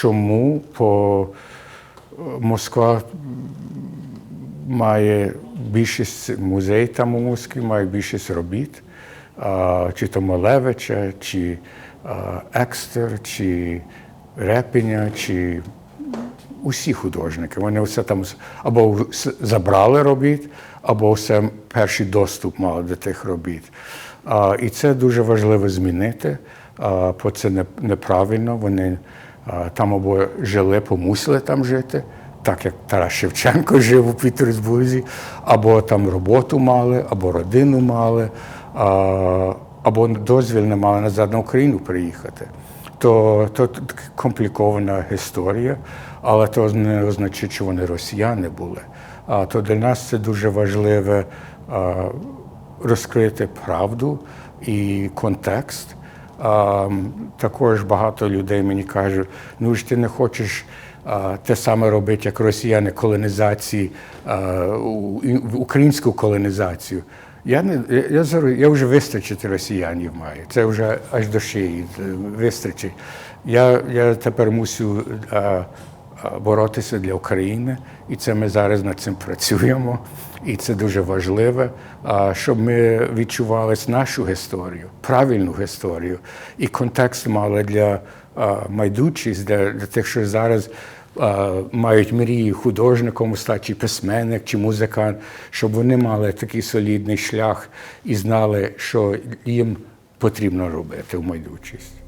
чому по е, Москва має більшість музей там у Москві, має більшість робіт, чи то Малевича, чи Екстер, чи Репіня, чи усі художники. Вони все там або забрали робіт, або все перший доступ мали до тих робіт. І це дуже важливо змінити, а, бо це неправильно. Вони там або жили, помусили там жити, так як Тарас Шевченко жив у Петербурзі, або там роботу мали, або родину мали, або дозвіл не мали назад на Україну приїхати то, то комплікована історія, але то не означає, що вони росіяни були. А то для нас це дуже важливо а, розкрити правду і контекст. А, також багато людей мені кажуть, ну ж ти не хочеш. а, Те саме робити, як росіяни колонізації, а, у- українську колонізацію. Я не я, я, я вже вистачить росіянів маю. Це вже аж до шиї е, вистачить. Я, я тепер мусю а, боротися для України, і це ми зараз над цим працюємо. І це дуже важливо, щоб ми відчували нашу історію, правильну історію, і контекст мали для майбутніх, для, для тих, що зараз мають мрії художником стати, чи письменник, чи музикант, щоб вони мали такий солідний шлях і знали, що їм потрібно робити в майбутньості.